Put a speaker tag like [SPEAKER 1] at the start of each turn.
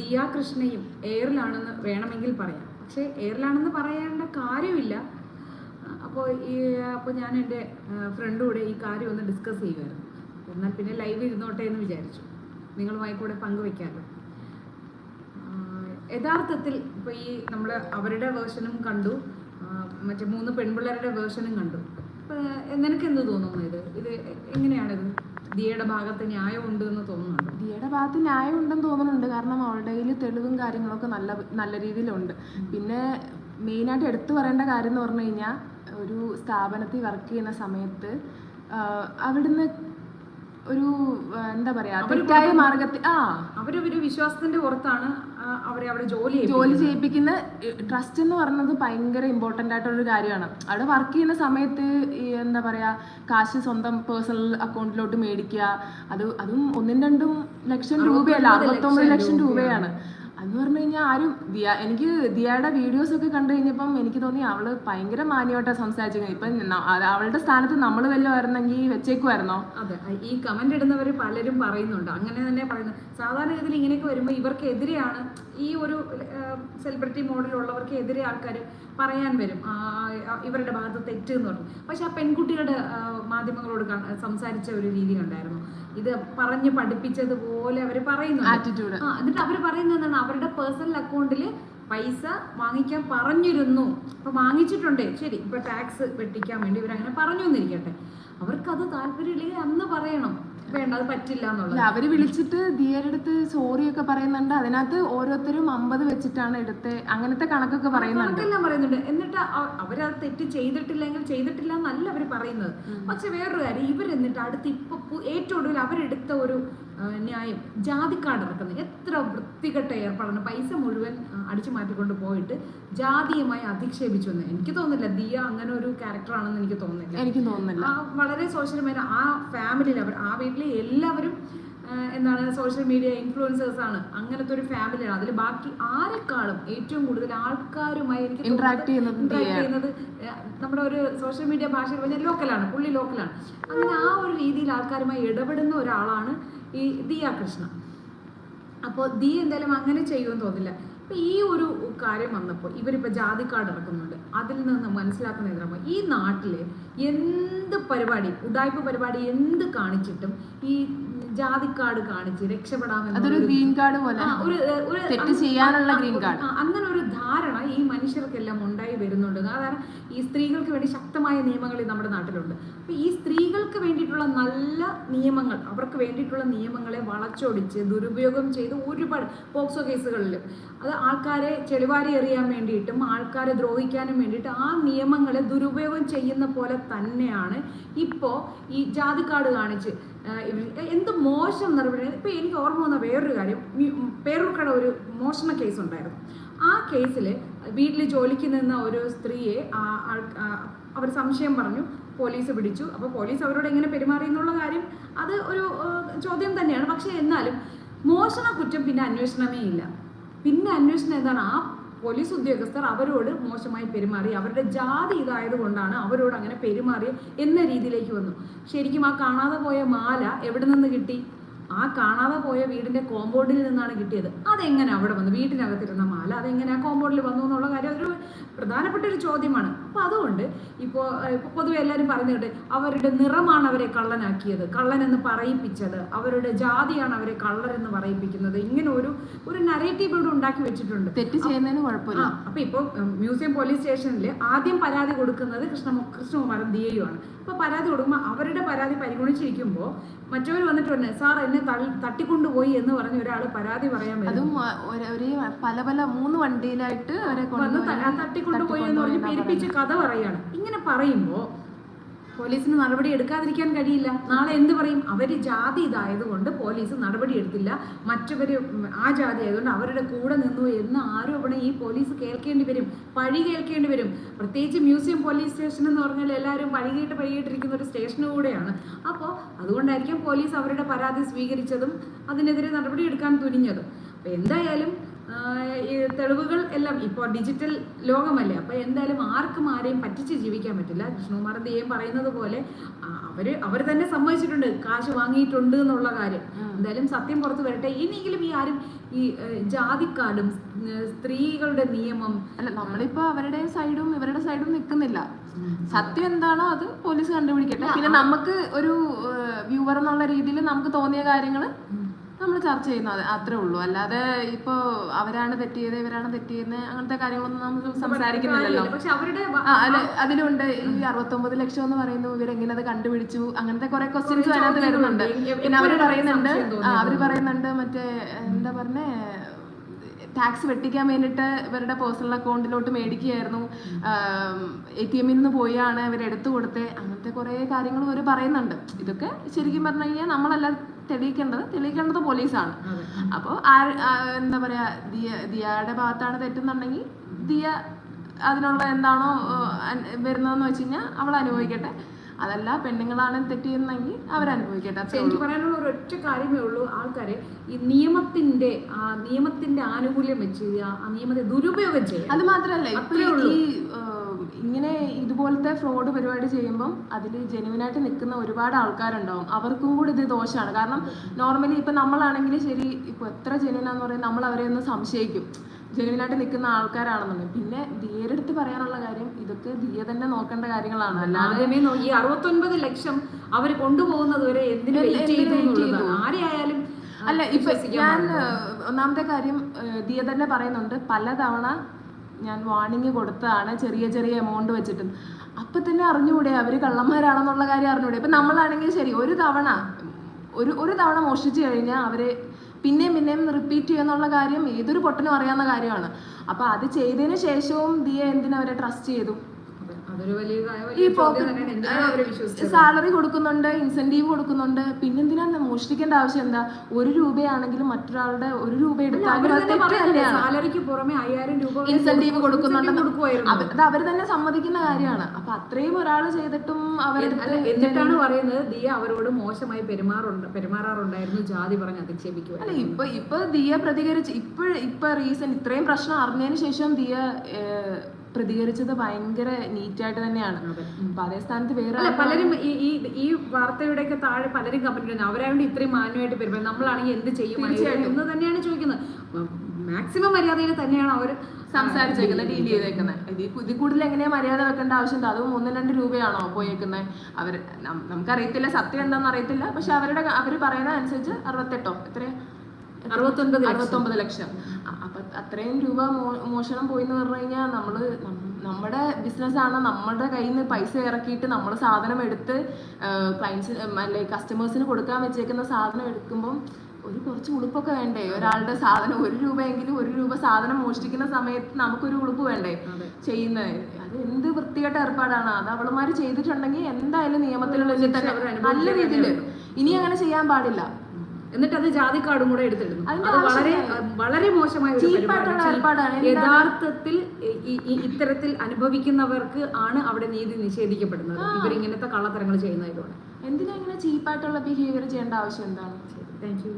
[SPEAKER 1] ദിയ കൃഷ്ണയും എയറിലാണെന്ന് വേണമെങ്കിൽ പറയാം. പക്ഷേ എയറിലാണെന്ന് പറയേണ്ട കാര്യമില്ല. അപ്പോൾ ഈ അപ്പോൾ ഞാൻ എന്റെ ഫ്രണ്ടുകൂടെ ഈ കാര്യം ഒന്ന് ഡിസ്കസ് ചെയ്യുമായിരുന്നു എന്നാൽ പിന്നെ ലൈവ് ഇരുന്നോട്ടെ എന്ന് വിചാരിച്ചു. നിങ്ങളുമായി കൂടെ പങ്കുവെക്കാമല്ലോ. യഥാർത്ഥത്തിൽ ഇപ്പോൾ ഈ നമ്മൾ അവരുടെ വേർഷനും കണ്ടു. മറ്റേ മൂന്ന് പെൺപിള്ളേരുടെ വേർഷനും കണ്ടു. നിനക്ക് എന്ത് തോന്നുന്നു ഇത്? ഇത് എങ്ങനെയാണിത്? ദിയയുടെ ഭാഗത്ത് ന്യായമുണ്ട് എന്ന് തോന്നുന്നുണ്ട്?
[SPEAKER 2] ദിയയുടെ ഭാഗത്ത് ന്യായം ഉണ്ടെന്ന് തോന്നുന്നുണ്ട്. കാരണം അവളുടെ കയ്യിൽ തെളിവും കാര്യങ്ങളൊക്കെ നല്ല നല്ല രീതിയിലുണ്ട്. പിന്നെ മെയിനായിട്ട് എടുത്തു പറയേണ്ട കാര്യം എന്ന് പറഞ്ഞു കഴിഞ്ഞാൽ ഒരു സ്ഥാപനത്തിൽ വർക്ക് ചെയ്യുന്ന സമയത്ത് അവിടുന്ന് ഒരു എന്താ പറയാ തെറ്റായ മാർഗത്തിൽ ആ.
[SPEAKER 1] അവരൊരു വിശ്വാസത്തിന്റെ പുറത്താണ് അവരെ അവിടെ ജോലി
[SPEAKER 2] ജോലി ചെയ്യിപ്പിക്കുന്ന ട്രസ്റ്റ് എന്ന് പറയുന്നത് ഭയങ്കര ഇമ്പോർട്ടന്റ് ആയിട്ടുള്ളൊരു കാര്യമാണ്. അവിടെ വർക്ക് ചെയ്യുന്ന സമയത്ത് ഈ എന്താ പറയുക കാശ് സ്വന്തം പേഴ്സണൽ അക്കൗണ്ടിലോട്ട് മേടിക്കുക. അത് അതും ഒന്നും രണ്ടും ലക്ഷം രൂപയല്ല അറുപത്തൊമ്പത് ലക്ഷം രൂപയാണ്. അതെന്ന് പറഞ്ഞു കഴിഞ്ഞാൽ ആരും ദിയ എനിക്ക് ദിയയുടെ വീഡിയോസ് ഒക്കെ കണ്ടു കഴിഞ്ഞപ്പം എനിക്ക് തോന്നി അവൾ ഭയങ്കര മാന്യമായിട്ടാണ് സംസാരിച്ചു ഇപ്പം അവളുടെ സ്ഥാനത്ത് നമ്മൾ വല്ലതും ആയിരുന്നെങ്കിൽ വെച്ചേക്കുമായിരുന്നോ
[SPEAKER 1] അതെ ഈ കമന്റ് ഇടുന്നവർ പലരും പറയുന്നുണ്ട്. അങ്ങനെ തന്നെ പറയുന്നത് സാധാരണഗതിയിൽ ഇങ്ങനെയൊക്കെ വരുമ്പോൾ ഇവർക്കെതിരെയാണ് ഈ ഒരു സെലിബ്രിറ്റി മോഡലുള്ളവർക്ക് എതിരെ ആൾക്കാർ പറയാൻ വരും. ഇവരുടെ ഭാഗത്ത് തെറ്റ് എന്ന് പറഞ്ഞു. പക്ഷെ ആ പെൺകുട്ടികളുടെ മാധ്യമങ്ങളോട് സംസാരിച്ച ഒരു രീതി കണ്ടായിരുന്നു. ഇത് പറഞ്ഞ് പഠിപ്പിച്ചതുപോലെ അവർ പറയുന്നു
[SPEAKER 2] ആറ്റിറ്റ്യൂഡ്
[SPEAKER 1] എന്നിട്ട് അവർ പറയുന്നത് എന്താണ്? അവരുടെ പേഴ്സണൽ അക്കൗണ്ടിൽ പൈസ വാങ്ങിക്കാൻ പറഞ്ഞിരുന്നു. അപ്പൊ വാങ്ങിച്ചിട്ടുണ്ട്. ശരി ഇപ്പൊ ടാക്സ് വെട്ടിക്കാൻ വേണ്ടി ഇവരങ്ങനെ പറഞ്ഞു എന്നിരിക്കട്ടെ അവർക്കത് താല്പര്യമില്ലെങ്കിൽ അന്ന് പറയണം. വേണ്ട അത് പറ്റില്ല എന്നുള്ളത്.
[SPEAKER 2] അവർ വിളിച്ചിട്ട് ദിയയുടെ അടുത്ത് സോറി ഒക്കെ പറയുന്നുണ്ട്. അതിനകത്ത് ഓരോരുത്തരും അമ്പത് വെച്ചിട്ടാണ് എടുത്ത് അങ്ങനത്തെ കണക്കൊക്കെ പറയുന്നുണ്ട്.
[SPEAKER 1] കണക്കെല്ലാം പറയുന്നുണ്ട്. എന്നിട്ട് അവരത് തെറ്റ് ചെയ്തിട്ടില്ലെങ്കിൽ ചെയ്തിട്ടില്ല എന്നല്ല അവർ പറയുന്നത് പക്ഷെ വേറൊരു കാര്യം ഇവരെന്നിട്ട് അടുത്ത് ഇപ്പൊ ഏറ്റവും ഒടുവിൽ അവരെടുത്ത ഒരു ന്യായം. ജാതിക്കാട് ഇറക്കുന്നത് എത്ര വൃത്തികെട്ട ഏർപ്പാടാണ്. പൈസ മുഴുവൻ അടിച്ചു മാറ്റിക്കൊണ്ട് പോയിട്ട് ജാതിയുമായി അധിക്ഷേപിച്ചു എന്ന് എനിക്ക് തോന്നുന്നില്ല ദിയ അങ്ങനെ ഒരു ക്യാരക്ടറാണെന്ന് എനിക്ക് തോന്നുന്നില്ല.
[SPEAKER 2] എനിക്ക് തോന്നുന്നില്ല.
[SPEAKER 1] വളരെ സോഷ്യൽ മീഡിയ ആ ഫാമിലിയിൽ അവർ ആ വീട്ടിലെ എല്ലാവരും എന്താണ് സോഷ്യൽ മീഡിയ ഇൻഫ്ലുവൻസേഴ്സ് ആണ്. അങ്ങനത്തെ ഒരു ഫാമിലിയാണ് അതിൽ ബാക്കി ആരെക്കാളും ഏറ്റവും കൂടുതൽ ആൾക്കാരുമായി എനിക്ക്
[SPEAKER 2] ഇന്ററാക്ട് ചെയ്യുന്നത്
[SPEAKER 1] നമ്മുടെ ഒരു സോഷ്യൽ മീഡിയ ഭാഷയിൽ പറഞ്ഞാൽ ലോക്കലാണ് പുള്ളി ലോക്കലാണ് അങ്ങനെ ആ ഒരു രീതിയിൽ ആൾക്കാരുമായി ഇടപെടുന്ന ഒരാളാണ് ഈ ദിയ കൃഷ്ണ. അപ്പോൾ ദീ എന്തായാലും അങ്ങനെ ചെയ്യുമെന്ന് തോന്നില്ല ഇപ്പം ഈ ഒരു കാര്യം വന്നപ്പോൾ ഇവരിപ്പോൾ ജാതി കാർഡ് ഇറക്കുന്നുണ്ട്. അതിൽ നിന്ന് മനസ്സിലാക്കുന്ന എന്താ ഈ നാട്ടിൽ എന്ത് പരിപാടി ഉടായ്പ പരിപാടി എന്ത് കാണിച്ചിട്ടും ഈ ജാതി കാർഡ് കാണിച്ച് രക്ഷപ്പെടാമെന്ന്
[SPEAKER 2] അതൊരു ഗ്രീൻ കാർഡ് പോലെ
[SPEAKER 1] ഒരു ഒരു
[SPEAKER 2] തെറ്റ് ചെയ്യാനുള്ള ഗ്രീൻ കാർഡ്.
[SPEAKER 1] അങ്ങനെ ഒരു ധാരണ ഈ മനുഷ്യർക്കെല്ലാം ഉണ്ടായി വരുന്നുണ്ട്. കാരണം ഈ സ്ത്രീകൾക്ക് വേണ്ടി ശക്തമായ നിയമങ്ങൾ നമ്മുടെ നാട്ടിലുണ്ട്. അപ്പൊ ഈ സ്ത്രീകൾക്ക് വേണ്ടിയിട്ടുള്ള നല്ല നിയമങ്ങൾ അവർക്ക് വേണ്ടിയിട്ടുള്ള നിയമങ്ങളെ വളച്ചൊടിച്ച് ദുരുപയോഗം ചെയ്ത് ഒരുപാട് പോക്സോ കേസുകളിലും അത് ആൾക്കാരെ ചെളിവാരി എറിയാൻ വേണ്ടിയിട്ടും ആൾക്കാരെ ദ്രോഹിക്കാനും വേണ്ടിയിട്ട് ആ നിയമങ്ങളെ ദുരുപയോഗം ചെയ്യുന്ന പോലെ തന്നെയാണ് ഇപ്പോൾ ഈ ജാതി കാർഡ് കാണിച്ച് എന്ത് മോശം നടപടി ഇപ്പം എനിക്ക് ഓർമ്മ വന്ന വേറൊരു കാര്യം. പേരൂർക്കട ഒരു മോഷണ കേസ് ഉണ്ടായിരുന്നു. ആ കേസിൽ വീട്ടിൽ ജോലിക്ക് നിന്ന ഒരു സ്ത്രീയെ അവർ സംശയം പറഞ്ഞു. പോലീസ് പിടിച്ചു. അപ്പോൾ പോലീസ് അവരോട് എങ്ങനെ പെരുമാറി എന്നുള്ള കാര്യം അത് ഒരു ചോദ്യം തന്നെയാണ്. പക്ഷേ എന്നാലും മോഷണ കുറ്റം പിന്നെ അന്വേഷണമേ ഇല്ല. പിന്നെ അന്വേഷണം എന്താണ്? ആ പോലീസ് ഉദ്യോഗസ്ഥർ അവരോട് മോശമായി പെരുമാറി. അവരുടെ ജാതി ഇതായതുകൊണ്ടാണ് അവരോട് അങ്ങനെ പെരുമാറി എന്ന രീതിയിലേക്ക് വന്നു. ശരിക്കും ആ കാണാതെ പോയ മാല എവിടെ നിന്ന് കിട്ടി? ആ കാണാതെ പോയ വീടിന്റെ കോമ്പൗണ്ടിൽ നിന്നാണ് കിട്ടിയത്. അതെങ്ങനെ അവിടെ വന്നു വീട്ടിനകത്തിരുന്ന മാല? അതെങ്ങനെ ആ കോമ്പൗണ്ടിൽ വന്നു എന്നുള്ള കാര്യം അതൊരു പ്രധാനപ്പെട്ട ഒരു ചോദ്യമാണ്. അപ്പോൾ അതുകൊണ്ട് ഇപ്പോൾ ഇപ്പോൾ പൊതുവെ എല്ലാവരും പറയുന്നുണ്ട് അവരുടെ നിറമാണ് അവരെ കള്ളനാക്കിയത്. കള്ളനെന്ന് പറയിപ്പിച്ചത്. അവരുടെ ജാതിയാണ് അവരെ കള്ളരെന്ന് പറയിപ്പിക്കുന്നത്. ഇങ്ങനെ ഒരു ഒരു നരേറ്റീവ് ഇവിടെ ഉണ്ടാക്കി വെച്ചിട്ടുണ്ട്.
[SPEAKER 2] തെറ്റ് ചെയ്യുന്നതിന് കുഴപ്പമില്ല.
[SPEAKER 1] അപ്പോൾ അപ്പൊ ഇപ്പൊ മ്യൂസിയം പോലീസ് സ്റ്റേഷനിൽ ആദ്യം പരാതി കൊടുക്കുന്നത് കൃഷ്ണ കൃഷ്ണകുമാരൻ ദിയയുമാണ് അപ്പോൾ പരാതി കൊടുക്കുമ്പോൾ അവരുടെ പരാതി പരിഗണിച്ചിരിക്കുമ്പോൾ മറ്റവർ വന്നിട്ടുണ്ട് പറഞ്ഞു സാർ എന്നെ തട്ടിക്കൊണ്ടു തട്ടിക്കൊണ്ടുപോയി എന്ന് പറഞ്ഞ ഒരാൾ പരാതി പറയാൻ
[SPEAKER 2] അതും ഒരു- പല പല മൂന്ന് വണ്ടിയിലായിട്ട്
[SPEAKER 1] തട്ടിക്കൊണ്ടുപോയി എന്ന് പറഞ്ഞ് പേരിപ്പിച്ച് കഥ പറയാണ് ഇങ്ങനെ പറയുമ്പോൾ പോലീസിന് നടപടി എടുക്കാതിരിക്കാൻ കഴിയില്ല. നാളെ എന്ത് പറയും? അവർ ജാതി ഇതായതുകൊണ്ട് പോലീസ് നടപടി എടുത്തില്ല. മറ്റവർ ആ ജാതി ആയതുകൊണ്ട് അവരുടെ കൂടെ നിന്നു എന്ന ആരോപണം ഈ പോലീസ് കേൾക്കേണ്ടി വരും. പഴി കേൾക്കേണ്ടി വരും. പ്രത്യേകിച്ച് മ്യൂസിയം പോലീസ് സ്റ്റേഷൻ എന്ന് പറഞ്ഞാൽ എല്ലാവരും പഴികേട്ട് പഴകിയിട്ടിരിക്കുന്ന ഒരു സ്റ്റേഷനും കൂടെയാണ്. അപ്പോൾ അതുകൊണ്ടായിരിക്കും പോലീസ് അവരുടെ പരാതി സ്വീകരിച്ചതും അതിനെതിരെ നടപടി എടുക്കാൻ തുനിഞ്ഞതും. എന്തായാലും തെളിവുകൾ എല്ലാം ഇപ്പോൾ ഡിജിറ്റൽ ലോകമല്ലേ? അപ്പോൾ എന്തായാലും ആർക്കും ആരെയും പറ്റിച്ച് ജീവിക്കാൻ പറ്റില്ല. കൃഷ്ണകുമാർ ദിയേം പറയുന്നത് പോലെ അവർ അവർ അവർ തന്നെ സമ്മതിച്ചിട്ടുണ്ട്. കാശ് വാങ്ങിയിട്ടുണ്ട് എന്നുള്ള കാര്യം. എന്തായാലും സത്യം പുറത്ത് വരട്ടെ. ഇനിയെങ്കിലും ഈ ആരും ഈ ജാതിക്കാടും സ്ത്രീകളുടെ നിയമം
[SPEAKER 2] അല്ല നമ്മളിപ്പോ അവരുടെ സൈഡും ഇവരുടെ സൈഡും നിൽക്കുന്നില്ല. സത്യം എന്താണോ അത് പോലീസ് കണ്ടുപിടിക്കട്ടെ. പിന്നെ നമുക്ക് ഒരു വ്യൂവർ എന്നുള്ള രീതിയിൽ നമുക്ക് തോന്നിയ കാര്യങ്ങൾ നമ്മൾ ചർച്ച ചെയ്യുന്നത് അത്രേ ഉള്ളൂ. അല്ലാതെ ഇപ്പോ അവരാണ് തെറ്റിയത് ഇവരാണ് തെറ്റിയത് അങ്ങനത്തെ കാര്യങ്ങളൊന്നും നമ്മൾ സംസാരിക്കുന്നില്ലല്ലോ. അല്ല അതിലുണ്ട് ഈ അറുപത്തൊമ്പത് ലക്ഷം എന്ന് പറയുന്നു ഇവരെങ്ങനെ അത് കണ്ടുപിടിച്ചു അങ്ങനത്തെ കുറെ ക്വസ്റ്റ്യൻസ് അതിനകത്ത് വരുന്നുണ്ട്. പിന്നെ
[SPEAKER 1] അവർ
[SPEAKER 2] പറയുന്നുണ്ട് അവർ പറയുന്നുണ്ട് മറ്റേ എന്താ പറഞ്ഞേ ടാക്സ് വെട്ടിക്കാൻ വേണ്ടിയിട്ട് ഇവരുടെ പേഴ്സണൽ അക്കൗണ്ടിലോട്ട് മേടിക്കുകയായിരുന്നു. എ ടി എമ്മിൽ നിന്ന് പോയാണ് ഇവർ എടുത്തു കൊടുത്തേ അങ്ങനത്തെ കുറേ കാര്യങ്ങൾ ഇവർ പറയുന്നുണ്ട്. ഇതൊക്കെ ശരിക്കും പറഞ്ഞു കഴിഞ്ഞാൽ നമ്മളല്ല തെളിയിക്കേണ്ടത് തെളിയിക്കേണ്ടത് പോലീസാണ്. അപ്പോൾ എന്താ പറയാ ദിയ ദിയയുടെ ഭാഗത്താണ് തെറ്റുന്നുണ്ടെങ്കിൽ ദിയ അതിനുള്ള എന്താണോ വരുന്നതെന്ന് വെച്ച് കഴിഞ്ഞാൽ അവൾ അനുഭവിക്കട്ടെ. അതല്ല പെണ്ണുങ്ങളാണ് തെറ്റിയെന്നെങ്കിൽ അവരനുഭവിക്കട്ടെ
[SPEAKER 1] എനിക്ക് പറയാനുള്ള ഒരു ഒറ്റ കാര്യമേ ഉള്ളൂ ആൾക്കാരെ. ഈ നിയമത്തിന്റെ ആ നിയമത്തിന്റെ ആനുകൂല്യം വെച്ച് ആ നിയമത്തെ ദുരുപയോഗം ചെയ്യുക
[SPEAKER 2] അത് മാത്രല്ല ഇപ്പൊ ഈ ഇങ്ങനെ ഇതുപോലത്തെ ഫ്രോഡ് പരിപാടി ചെയ്യുമ്പം അതിൽ ജെനുവിനായിട്ട് നിൽക്കുന്ന ഒരുപാട് ആൾക്കാരുണ്ടാവും. അവർക്കും കൂടി ഇത് ദോഷമാണ് കാരണം നോർമലി ഇപ്പം നമ്മളാണെങ്കിൽ ശരി ഇപ്പോൾ എത്ര ജെനുവിനാന്ന് പറയുന്നത് നമ്മൾ അവരെ ഒന്ന് സംശയിക്കും. ജെനുവിനായിട്ട് നിൽക്കുന്ന ആൾക്കാരാണെന്നുണ്ടെങ്കിൽ. പിന്നെ ദിയയുടെ അടുത്ത് പറയാനുള്ള കാര്യം ഇതൊക്കെ ദിയ തന്നെ നോക്കേണ്ട കാര്യങ്ങളാണ്. അല്ലാതെ
[SPEAKER 1] ഈ അറുപത്തൊൻപത് ലക്ഷം അവർ കൊണ്ടുപോകുന്നത് വരെ എന്തിനു ആരെയായാലും
[SPEAKER 2] അല്ല ഇപ്പൊ ഞാൻ ഒന്നാമത്തെ കാര്യം ദിയ തന്നെ പറയുന്നുണ്ട്. പലതവണ ഞാൻ വാണിംഗ് കൊടുത്തതാണ് ചെറിയ ചെറിയ എമൗണ്ട് വെച്ചിട്ട്. അപ്പം തന്നെ അറിഞ്ഞുകൂടെ അവർ കള്ളന്മാരാണെന്നുള്ള കാര്യം അറിഞ്ഞൂടെ. ഇപ്പം നമ്മളാണെങ്കിൽ ശരി ഒരു തവണ ഒരു ഒരു തവണ മോഷ്ടിച്ചു കഴിഞ്ഞാൽ അവർ പിന്നെയും പിന്നെയും റിപ്പീറ്റ് ചെയ്യുന്നുള്ള കാര്യം ഏതൊരു പൊട്ടനും അറിയാവുന്ന കാര്യമാണ്. അപ്പൊ അത് ചെയ്തതിന് ശേഷവും ദിയ എന്തിനാ അവരെ ട്രസ്റ്റ് ചെയ്തു? ഈ സാലറി കൊടുക്കുന്നുണ്ട് ഇൻസെന്റീവ് കൊടുക്കുന്നുണ്ട്. പിന്നെന്തിനാ മോഷ്ടിക്കേണ്ട ആവശ്യം എന്താ? ഒരു രൂപയാണെങ്കിലും മറ്റൊരാളുടെ ഒരു രൂപ എടുത്താലും അവർ
[SPEAKER 1] സാലറിക്ക് പുറമെ അയ്യായിരം രൂപ
[SPEAKER 2] ഇൻസെന്റീവ് അത് അവർ തന്നെ സമ്മതിക്കുന്ന കാര്യമാണ്. അപ്പൊ അത്രയും ഒരാൾ ചെയ്തിട്ടും അവർ
[SPEAKER 1] എന്നിട്ടാണ് പറയുന്നത് ദിയ അവരോട് മോശമായി പെരുമാറുണ്ട് പെരുമാറാറുണ്ടായിരുന്നു ജാതി പറഞ്ഞ് അധിക്ഷേപിക്കുക
[SPEAKER 2] അല്ല ഇപ്പൊ ഇപ്പൊ ദിയ പ്രതികരിച്ച് ഇപ്പൊ ഇപ്പൊ റീസൺ ഇത്രയും പ്രശ്നം അറിഞ്ഞതിന് ശേഷം ദിയ പ്രതികരിച്ചത് ഭയങ്കര നീറ്റായിട്ട് തന്നെയാണ്. അപ്പൊ അതേ സ്ഥാനത്ത് വേറെ
[SPEAKER 1] പലരും ഈ ഈ ഈ വാർത്തയുടെയൊക്കെ താഴെ പലരും കമ്പനി അവരായോണ്ട് ഇത്രയും മാന്യമായിട്ട് പെരുമാറും നമ്മളാണെങ്കിൽ എന്ത് ചെയ്യും? എന്ന് തന്നെയാണ് ചോദിക്കുന്നത്. മാക്സിമം മര്യാദയിൽ തന്നെയാണ് അവർ
[SPEAKER 2] സംസാരിച്ചേക്കുന്നത് ഡീൽ ചെയ്തേക്കുന്നത് ഇത് ഇതിൽ കൂടുതൽ എങ്ങനെയാ മര്യാദ വെക്കേണ്ട ആവശ്യമുണ്ട്? അതും ഒന്ന് രണ്ട് രൂപയാണോ പോയേക്കുന്നത് അവർ നമുക്കറിയത്തില്ല സത്യം എന്താണെന്ന് അറിയത്തില്ല. പക്ഷെ അവരുടെ അവർ പറയുന്ന അനുസരിച്ച് അറുപത്തെട്ടോ? എത്രയാ?
[SPEAKER 1] അറുപത്തൊൻപത്.
[SPEAKER 2] അറുപത്തൊമ്പത് ലക്ഷം. അപ്പൊ അത്രയും രൂപ മോഷണം പോയി എന്ന് പറഞ്ഞു കഴിഞ്ഞാൽ നമ്മൾ നമ്മുടെ ബിസിനസ്സാണ് നമ്മുടെ കയ്യിൽ നിന്ന് പൈസ ഇറക്കിയിട്ട് നമ്മൾ സാധനം എടുത്ത് ക്ലയൻസ് അല്ലെ കസ്റ്റമേഴ്സിന് കൊടുക്കാൻ വെച്ചേക്കുന്ന സാധനം എടുക്കുമ്പം ഒരു കുറച്ച് ഉളുപ്പൊക്കെ വേണ്ടേ? ഒരാളുടെ സാധനം ഒരു രൂപയെങ്കിലും ഒരു രൂപ സാധനം മോഷ്ടിക്കുന്ന സമയത്ത് നമുക്കൊരു ഉളുപ്പ് വേണ്ടേ. ചെയ്യുന്നത് അത് എന്ത് വൃത്തികെട്ട ഏർപ്പാടാണ്? അത് അവളുമാര് ചെയ്തിട്ടുണ്ടെങ്കിൽ എന്തായാലും നിയമത്തിലുള്ള നല്ല രീതിയിൽ ഇനി അങ്ങനെ ചെയ്യാൻ പാടില്ല.
[SPEAKER 1] എന്നിട്ട് അത് ജാതി കാർഡും കൂടെ എടുത്തിടുന്നു. അത് വളരെ വളരെ മോശമായ ഒരു പരിപാടി. യഥാർത്ഥത്തിൽ ഇത്തരത്തിൽ അനുഭവിക്കുന്നവർക്ക് ആണ് അവിടെ നീതി നിഷേധിക്കപ്പെടുന്നത്. ഇവരിങ്ങനത്തെ കള്ളത്തരങ്ങൾ ചെയ്യുന്നതിലൂടെ
[SPEAKER 2] എന്തിനാ ഇങ്ങനെ ചീപ്പായിട്ടുള്ള ബിഹേവിയർ ചെയ്യേണ്ട ആവശ്യം എന്താണ്?
[SPEAKER 1] Thank you